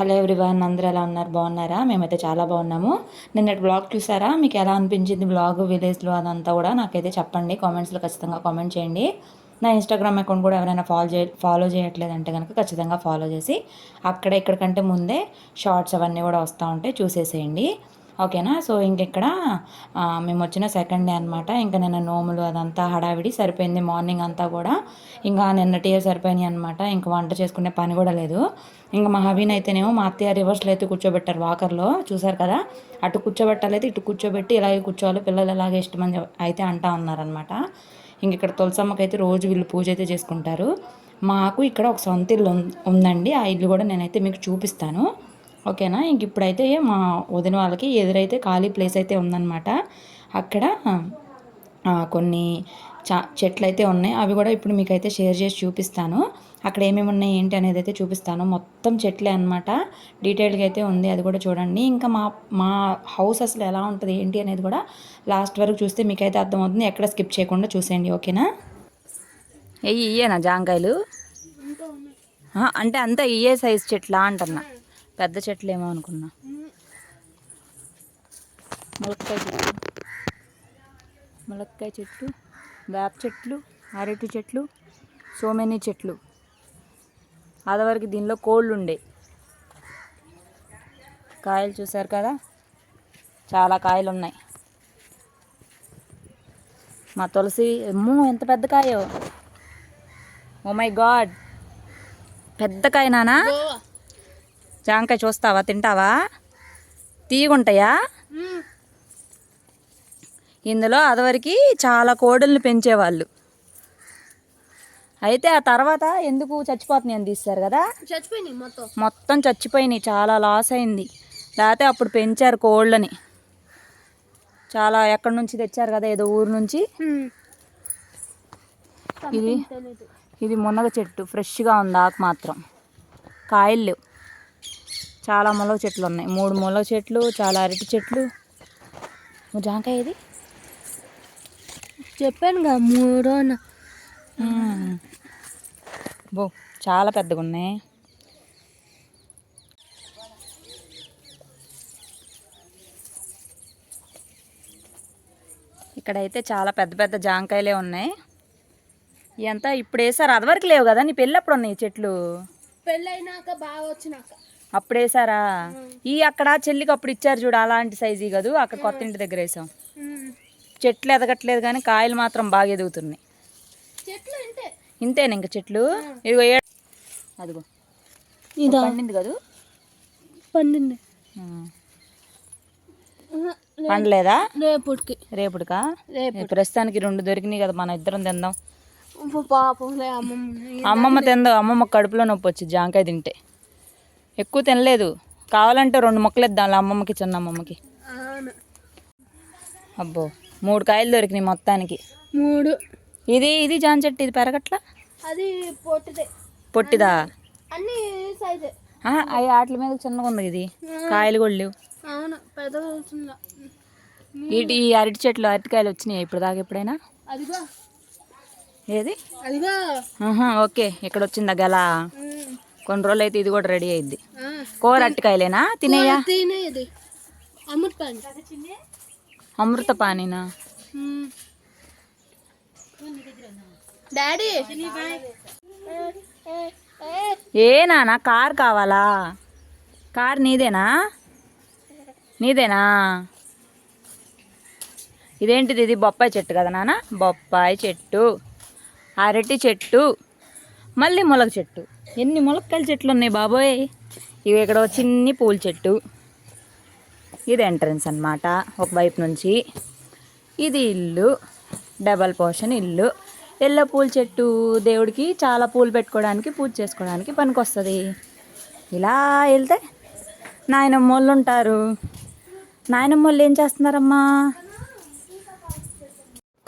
Hello everyone అందరూ ఎలా ఉన్నారు? బాగున్నారా? మేమైతే చాలా బాగున్నాము. నిన్నటి బ్లాగ్ చూసారా? మీకు ఎలా అనిపించింది బ్లాగ్ విలేజ్లో అదంతా కూడా నాకైతే చెప్పండి. కామెంట్స్లో ఖచ్చితంగా కామెంట్ చేయండి. నా ఇన్స్టాగ్రామ్ అకౌంట్ కూడా ఎవరైనా ఫాలో చే ఫాలో చేయట్లేదంటే కనుక ఖచ్చితంగా ఫాలో చేసి అక్కడ ఇక్కడికంటే ముందే షార్ట్స్ అవన్నీ కూడా వస్తూ ఉంటాయి చూసేసేయండి. ఓకేనా? సో ఇంకెక్కడ? మేము వచ్చిన సెకండ్ డే అనమాట ఇంకా నిన్న నోములు అదంతా హడావిడి సరిపోయింది మార్నింగ్ అంతా కూడా. ఇంకా నిన్నటి సరిపోయినాయి అనమాట ఇంకా వంట చేసుకునే పని కూడా లేదు. ఇంకా మా హవీన్ అయితేనేమో మా అత్తయ్య రివర్స్లో అయితే కూర్చోబెట్టారు వాకర్లో. చూసారు కదా? అటు కూర్చోబెట్టాలైతే ఇటు కూర్చోబెట్టి ఇలాగే కూర్చోవాలి. పిల్లలు ఇలాగే ఇష్టమని అయితే అంటా ఉన్నారనమాట ఇంక ఇక్కడ తులసమ్మకి అయితే రోజు వీళ్ళు పూజ అయితే చేసుకుంటారు. మాకు ఇక్కడ ఒక సొంత ఇల్లు ఉందండి. ఆ ఇల్లు కూడా నేనైతే మీకు చూపిస్తాను. ఓకేనా? ఇంక ఇప్పుడైతే మా వదిన వాళ్ళకి ఎదురైతే ఖాళీ ప్లేస్ అయితే ఉందన్నమాట. అక్కడ కొన్ని చా చెట్లు అయితే ఉన్నాయి. అవి కూడా ఇప్పుడు మీకు అయితే షేర్ చేసి చూపిస్తాను. అక్కడ ఏమేమి ఉన్నాయి ఏంటి అనేది అయితే చూపిస్తాను. మొత్తం చెట్లే అనమాట డీటెయిల్గా అయితే ఉంది అది కూడా చూడండి. ఇంకా మా మా హౌస్ అసలు ఎలా ఉంటుంది ఏంటి అనేది కూడా లాస్ట్ వరకు చూస్తే మీకైతే అర్థమవుతుంది. ఎక్కడ స్కిప్ చేయకుండా చూసేయండి ఓకేనా? ఇయ్యేనా జాంకాయలు? అంటే అంతా ఇయ్యే సైజ్ చెట్లా అంటున్నా. పెద్ద చెట్లు ఏమో అనుకున్నా. ములక్కాయ చెట్టు. ములక్కాయ చెట్టు వేప చెట్లు అరటి చెట్లు సో మెనీ చెట్లు. అదివరకు దీనిలో కోళ్ళు ఉండే కాయలు చూసారు కదా? చాలా కాయలు ఉన్నాయి మా తులసి అమ్మో ఎంత పెద్ద కాయో. Oh my God. పెద్ద కాయ నానా? జాంకాయ చూస్తావా? తింటావా? తీగుంటాయా ఇందులో అదివరకు చాలా కోడల్ని పెంచేవాళ్ళు. అయితే ఆ తర్వాత ఎందుకు చచ్చిపోతున్నాయి అని తీస్తారు కదా? చచ్చిపోయినాయి మొత్తం. మొత్తం చచ్చిపోయినాయి. చాలా లాస్ అయింది. లేకపోతే అప్పుడు పెంచారు కోళ్ళని. చాలా ఎక్కడి నుంచి తెచ్చారు కదా? ఏదో ఊరు నుంచి. ఇది ఇది మునగ చెట్టు. ఫ్రెష్గా ఉంది ఆకు మాత్రం. కాయలు లేవు. చాలా ములగ చెట్లు ఉన్నాయి. మూడు ములగ చెట్లు చాలా అరటి చెట్లు. జాంకాయ ఇది చెప్పాను కదా మూడో బో చాలా పెద్దగా ఉన్నాయి. ఇక్కడైతే చాలా పెద్ద పెద్ద జాంకాయలే ఉన్నాయి. ఎంత ఇప్పుడు వేసారు. అదివరకు లేవు కదా నీ పెళ్ళి అప్పుడు ఉన్నాయి చెట్లు? పెళ్ళైనాక బాగా వచ్చినాక. అప్పుడు వేసారా ఈ అక్కడ చెల్లికి అప్పుడు ఇచ్చారు చూడు అలాంటి సైజు కదూ అక్కడ కొత్త ఇంటి దగ్గర వేసాం. చెట్లు ఎదగట్లేదు కానీ కాయలు మాత్రం బాగా ఎదుగుతున్నాయి. ఇంతేనా ఇంక చెట్లు? ఇదిగో ఏ అదిగో. ఇదా. పండింది కదూ పండింది. పండలేదా? రేపుడికి రేపుడుకా రేపు ప్రస్తుతానికి రెండు దొరికినాయి కదా మనం ఇద్దరం తిందాం. పాపం అమ్మమ్మ తిందాం. అమ్మమ్మ కడుపులో నొప్పి వచ్చింది జాంకాయ తింటే. ఎక్కువ తినలేదు. కావాలంటే రెండు మొక్కలు ఇద్దాం అమ్మమ్మకి చిన్న అమ్మమ్మకి. అబ్బో మూడు కాయలు దొరికినాయి మొత్తానికి. మూడు. ఇది ఇది జామ చెట్టు ఇది పెరగట్లా? అది పొట్టిదే. పొట్టిదా? అన్ని సైజే. అవి వాటి మీద చిన్నగా ఉంది ఇది. కాయలు కూడా లేవు. అవును వీటి ఈ అరటి చెట్లు అరటికాయలు వచ్చినాయి ఇప్పుడు దాకా ఎప్పుడైనా? ఏది? ఓకే ఇక్కడ వచ్చిందా గల. కొన్ని రోజులు అయితే ఇది కూడా రెడీ అయింది. కూర అరటికాయలేనా? తినేయా? అమృత పని అమృత పానీనా డాడీ. ఏ నాన్న కార్ కావాలా? కార్ నీదేనా? నీదేనా? ఇదేంటిది ఇది? బొప్పాయి చెట్టు కదా నాన్న బొప్పాయి చెట్టు. అరటి చెట్టు. మళ్ళీ ములగ చెట్టు. ఎన్ని ములక్కాయల చెట్లు ఉన్నాయి బాబోయ్? ఇవి ఇక్కడ చిన్ని పూల చెట్టు. ఇది ఎంట్రన్స్ అన్నమాట ఒక వైపు నుంచి. ఇది ఇల్లు డబల్ పోర్షన్ ఇల్లు. ఎల్లో పూల చెట్టు దేవుడికి చాలా పూలు పెట్టుకోవడానికి పూజ చేసుకోవడానికి పనికొస్తుంది. ఇలా వెళ్తే నాయనమ్మోళ్ళు ఉంటారు. నాయనమ్మోళ్ళు ఏం చేస్తున్నారమ్మా?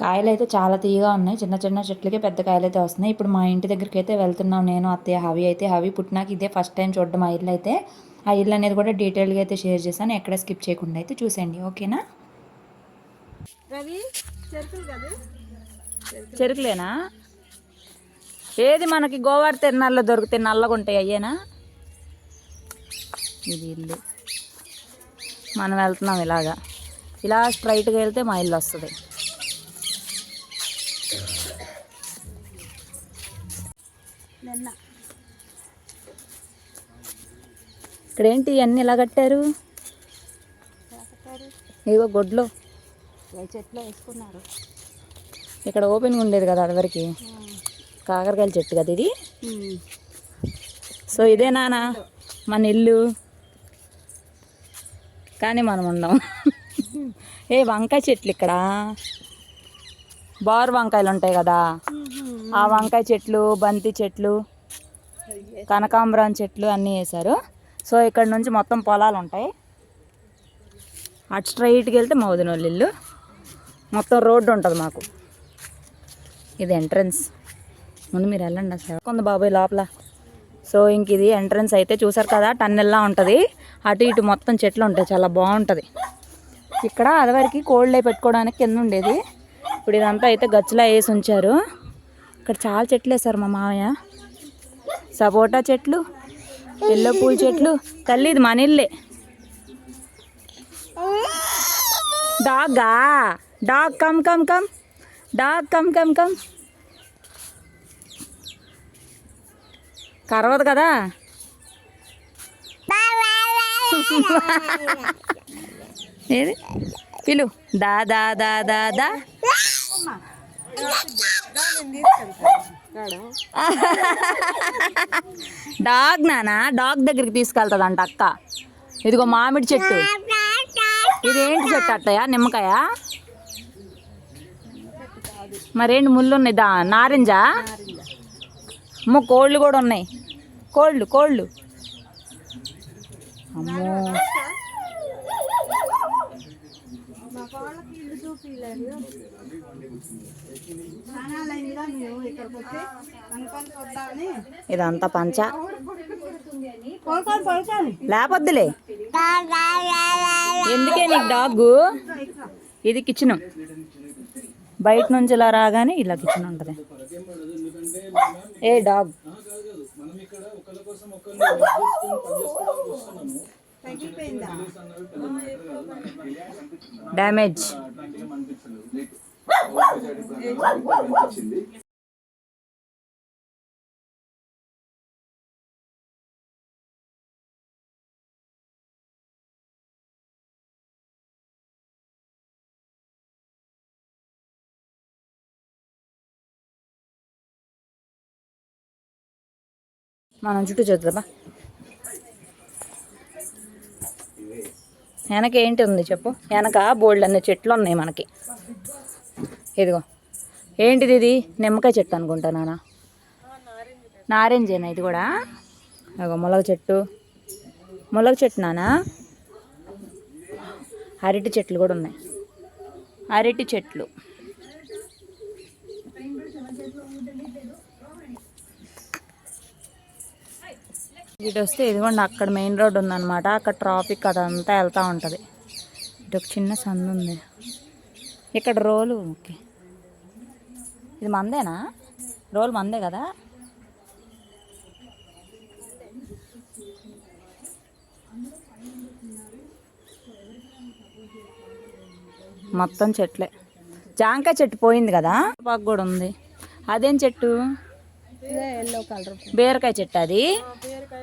కాయలు అయితే చాలా తీయగా ఉన్నాయి. చిన్న చిన్న చెట్లకి పెద్ద కాయలు అయితే వస్తున్నాయి. ఇప్పుడు మా ఇంటి దగ్గరికి అయితే వెళ్తున్నాం నేను అత్తయ్య హవి అయితే. హవి పుట్టినాక ఇదే ఫస్ట్ టైం చూడడం ఆ ఇల్లు అయితే ఆ ఇల్లు అనేది కూడా డీటెయిల్గా అయితే షేర్ చేశాను. ఎక్కడ స్కిప్ చేయకుండా అయితే చూసేయండి. ఓకేనా? రవి చెరుకులేనా? ఏది మనకి గోవాడ తిరునాళ్ళలో దొరికితే నల్లగా ఉంటాయి అయ్యేనా? ఇది ఇల్లు. మనం వెళ్తున్నాం ఇలాగా. ఇలా స్ట్రైట్గా వెళ్తే మా ఇల్లు వస్తుంది. ఇక్కడ ఏంటి ఇవన్నీ ఇలా కట్టారు? ఇదిగో గొడ్లు. చెట్లు వేసుకున్నారు. ఇక్కడ ఓపెన్గా ఉండేది కదా అదివరకు. కాకరకాయల చెట్టు కదా ఇది. సో ఇదే నానా మన ఇల్లు. కానీ మనం ఉండం. ఏ వంకాయ చెట్లు ఇక్కడ. బారు వంకాయలు ఉంటాయి కదా. ఆ వంకాయ చెట్లు బంతి చెట్లు కనకాంబరం చెట్లు అన్నీ వేశారు. సో ఇక్కడ నుంచి మొత్తం పొలాలు ఉంటాయి అటు స్ట్రైట్కి వెళ్తే మౌదినోళ్ళు ఇల్లు మొత్తం రోడ్డు ఉంటుంది మాకు. ఇది ఎంట్రన్స్. ముందు మీరు వెళ్ళండి అసలు. కొంత బాబాయ్ లోపల. సో ఇంక ఇది ఎంట్రన్స్ అయితే చూసారు కదా టన్నెల్లా ఉంటుంది. అటు ఇటు మొత్తం చెట్లు ఉంటాయి చాలా బాగుంటుంది. ఇక్కడ అదివరకు కోళ్ళే పెట్టుకోవడానికి కింద ఉండేది. ఇప్పుడు ఇదంతా అయితే గచ్చులా వేసి ఉంచారు. ఇక్కడ చాలా చెట్లు వేసారు మా మామయ్య సపోటా చెట్లు ఎల్లో పూల చెట్లు. తల్లి ఇది మన ఇల్లే. Daga dog come come come. Dog come come come. కరవదు కదా? ఏది? పిలు. దా దా దా దా దా. డాగ్ నానా? డాగ్ దగ్గరికి తీసుకెళ్తుందంట అక్క. ఇదిగో మామిడి చెట్టు. ఇదేంటి చెట్టు అట్టయా నిమ్మకాయ? మరేంటి ముళ్ళు ఉన్నాయి? దా నారింజా? అమ్మో కోళ్ళు కూడా ఉన్నాయి. కోళ్ళు కోళ్ళు. అమ్మో మా వాళ్ళకి ఇల్లు చూపించలేదు మేము ఇక్కడికి వచ్చి అనుకొని వద్దామని ఇదంతా పంచ. లేపొద్దులే. ఎందుకే నీకు డాగ్? ఇది కిచెన్. బయట నుంచి ఇలా రాగానే ఇలా కిచెన్ ఉంటుంది. ఏ డాగ్. డ్యామేజ్ మనం చుట్టూ చూద్దామా? వెనక ఏంటి ఉంది చెప్పు? వెనక బోల్డ్ అనే చెట్లు ఉన్నాయి మనకి. ఇదిగో. ఏంటిది ఇది? నిమ్మకాయ చెట్టు అనుకుంటా నాన్న నారింజేనా ఇది కూడా? ఇదిగో ములగ చెట్టు. ములగ చెట్టు నానా? అరటి చెట్లు కూడా ఉన్నాయి. అరటి చెట్లు. ఇటు వస్తే ఇదిగోండి అక్కడ మెయిన్ రోడ్ ఉందన్నమాట. అక్కడ ట్రాఫిక్ అదంతా వెళ్తూ ఉంటుంది. ఇటు ఒక చిన్న సందు ఉంది. ఇక్కడ రోలు ఓకే. ఇది మందేనా? రోల్ మందే కదా? మొత్తం చెట్లే. జాంకాయ చెట్టు పోయింది కదా? పాకు కూడా ఉంది. అదేం చెట్టు? Yellow colour. బీరకాయ చెట్టు అది.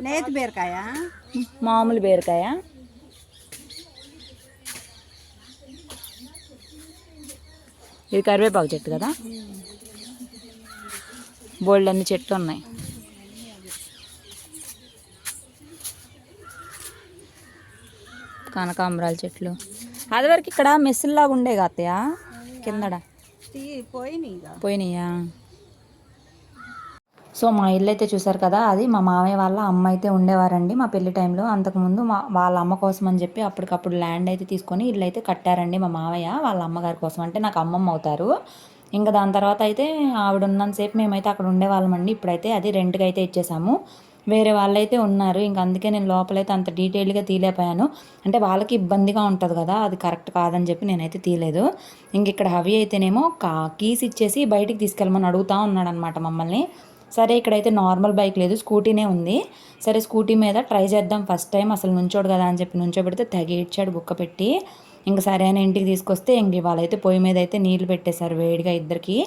నేతి బీరకాయ. మామూలు బీరకాయ. ఇది కరివేపాకు చెట్టు కదా. బోల్డ్ అన్ని చెట్లు ఉన్నాయి. కనకాంబరాల చెట్లు. అది వరకు ఇక్కడ మెస్సుల్లాగా ఉండే అత్తయ్య? కిందడ. పోయినాయా? సో మా ఇల్లు అయితే చూసారు కదా అది మా మామయ్య వాళ్ళ అమ్మ అయితే ఉండేవారండి మా పెళ్ళి టైంలో. అంతకుముందు మా వాళ్ళ అమ్మ కోసం అని చెప్పి అప్పటికప్పుడు ల్యాండ్ అయితే తీసుకొని ఇల్లు అయితే కట్టారండి మా మామయ్య వాళ్ళ అమ్మగారి కోసం. అంటే నాకు అమ్మమ్మ అవుతారు. ఇంకా దాని తర్వాత అయితే ఆవిడ ఉన్నంతసేపు మేమైతే అక్కడ ఉండేవాళ్ళమండి. ఇప్పుడైతే అది రెంట్కి అయితే ఇచ్చేసాము. వేరే వాళ్ళైతే ఉన్నారు. ఇంక అందుకే నేను లోపలైతే అంత డీటెయిల్గా తీలేపోయాను అంటే వాళ్ళకి ఇబ్బందిగా ఉంటుంది కదా అది కరెక్ట్ కాదని చెప్పి నేనైతే తీయలేదు. ఇంక ఇక్కడ హవి అయితేనేమో కా కీస్ ఇచ్చేసి బయటికి తీసుకెళ్ళమని అడుగుతా ఉన్నాడనమాట మమ్మల్ని. సరే ఇక్కడైతే నార్మల్ బైక్ లేదు స్కూటీనే ఉంది. సరే స్కూటీ మీద ట్రై చేద్దాం ఫస్ట్ టైం అసలు నుంచోడు కదా అని చెప్పి నుంచోబెడితే తెగేడ్చాడు బుక్క పెట్టి. ఇంక సరే అని ఇంటికి తీసుకొస్తే ఇంక ఇవాళ అయితే పొయ్యి మీద అయితే నీళ్ళు పెట్టేశారు వేడిగా ఇద్దరికి.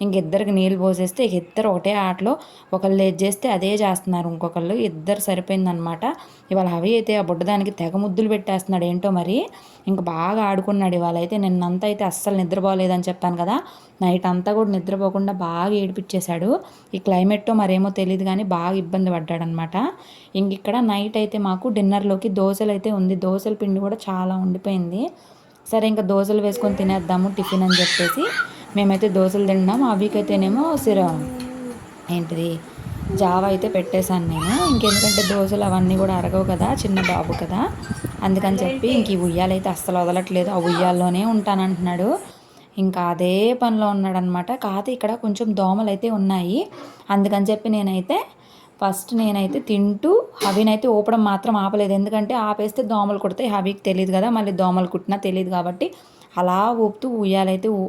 ఇంక ఇద్దరికి నీళ్ళు పోసేస్తే ఇద్దరు ఒకటే ఆటలో ఒకళ్ళు ఏది చేస్తే అదే చేస్తున్నారు. ఇంకొకళ్ళు ఇద్దరు సరిపోయిందనమాట ఇవాళ హవి అయితే ఆ బుడ్డదానికి తెగ ముద్దులు పెట్టేస్తున్నాడు. ఏంటో మరి? ఇంక బాగా ఆడుకున్నాడు ఇవాళ. అయితే నిన్నంతా అయితే అస్సలు నిద్రపోలేదని చెప్పాను కదా. నైట్ అంతా కూడా నిద్రపోకుండా బాగా ఏడిపించేశాడు ఈ క్లైమేట్తో మరేమో తెలియదు కానీ బాగా ఇబ్బంది పడ్డాడనమాట ఇంక ఇక్కడ నైట్ అయితే మాకు డిన్నర్లోకి దోశలు అయితే ఉంది. దోశల పిండి కూడా చాలా ఉండిపోయింది. సరే ఇంకా దోశలు వేసుకొని తినేద్దాము టిఫిన్ అని చెప్పేసి. మేమైతే దోశలు తిన్నాం అవికైతేనేమో సిర. ఏంటిది? జావ అయితే పెట్టేశాను నేను. ఇంకెందుకంటే దోశలు అవన్నీ కూడా అరగవు కదా చిన్న బాబు కదా. అందుకని చెప్పి ఇంక ఈ ఉయ్యాలైతే అస్సలు వదలట్లేదు. ఆ ఉయ్యాల్లోనే ఉంటానంటున్నాడు ఇంకా అదే పనిలో ఉన్నాడనమాట. కాకపోతే ఇక్కడ కొంచెం దోమలు అయితే ఉన్నాయి. అందుకని చెప్పి నేనైతే ఫస్ట్ నేనైతే తింటూ హవినైతే ఊపడం మాత్రం ఆపలేదు. ఎందుకంటే ఆపేస్తే దోమలు కుడతాయి. హవీకి తెలియదు కదా మళ్ళీ దోమలు కుట్టినా తెలియదు కాబట్టి అలా ఊపుతూ ఉయ్యాలైతే ఊ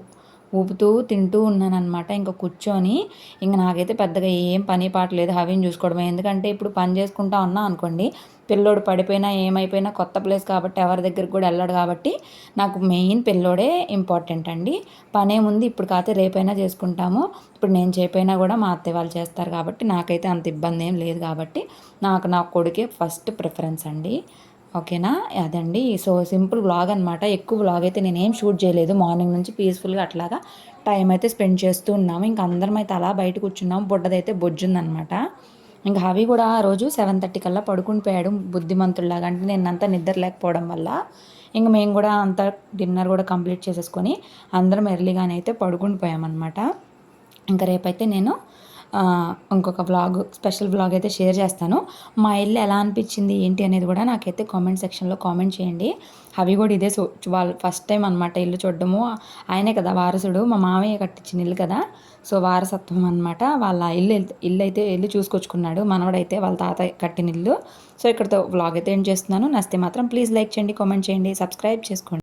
ఊపుతూ తింటూ ఉన్నానమాట ఇంకా కూర్చొని ఇంక నాకైతే పెద్దగా ఏం పని పాట లేదు. హవిని చూసుకోవడమే. ఎందుకంటే ఇప్పుడు పని చేసుకుంటా ఉన్నా అనుకోండి పిల్లోడు పడిపోయినా ఏమైపోయినా కొత్త ప్లేస్ కాబట్టి ఎవరి దగ్గరికి కూడా వెళ్ళాడు కాబట్టి నాకు మెయిన్ పిల్లోడే ఇంపార్టెంట్ అండి. పనే ఉంది ఇప్పుడు కాకపోతే రేపైనా చేసుకుంటాము. ఇప్పుడు నేను చేయపోయినా కూడా మా అత్తయ్య వాళ్ళు చేస్తారు కాబట్టి నాకైతే అంత ఇబ్బంది ఏం లేదు కాబట్టి నాకు నా కొడుకే ఫస్ట్ ప్రిఫరెన్స్ అండి. ఓకేనా? అదండి. సో సింపుల్ వ్లాగ్ అనమాట ఎక్కువ వ్లాగ్ అయితే నేనేం షూట్ చేయలేదు. మార్నింగ్ నుంచి పీస్ఫుల్గా అట్లాగా టైం అయితే స్పెండ్ చేస్తూ ఉన్నాము. ఇంకా అందరం అయితే అలా బయట కూర్చున్నాము. బుడ్డదైతే బొజ్జుందనమాట ఇంకా హవి కూడా ఆ రోజు సెవెన్ థర్టీ కల్లా పడుకుని పోయాడు బుద్ధిమంతుల్లాగా. అంటే నేను అంతా నిద్ర లేకపోవడం వల్ల. ఇంకా మేము కూడా అంత డిన్నర్ కూడా కంప్లీట్ చేసేసుకొని అందరం ఎర్లీగానే అయితే పడుకుని పోయామన్నమాట. ఇంకా రేపైతే నేను ఇంకొక వ్లాగ్ స్పెషల్ వ్లాగ్ అయితే షేర్ చేస్తాను. మా ఇల్లు ఎలా అనిపించింది ఏంటి అనేది కూడా నాకైతే కామెంట్ సెక్షన్లో కామెంట్ చేయండి. అవి కూడా ఇదే సో వాళ్ళు ఫస్ట్ టైం అనమాట ఇల్లు చూడడము. ఆయనే కదా వారసుడు మా మామయ్య కట్టించిన ఇల్లు కదా. సో వారసత్వం అనమాట వాళ్ళ ఇల్లు ఇల్లు అయితే వెళ్ళి చూసుకొచ్చుకున్నాడు. మనవడైతే వాళ్ళ తాత కట్టిన ఇల్లు. సో ఇక్కడతో వ్లాగ్ అయితే ఏం చేస్తున్నాను. నస్తే మాత్రం ప్లీజ్ లైక్ చేయండి కామెంట్ చేయండి సబ్స్క్రైబ్ చేసుకోండి.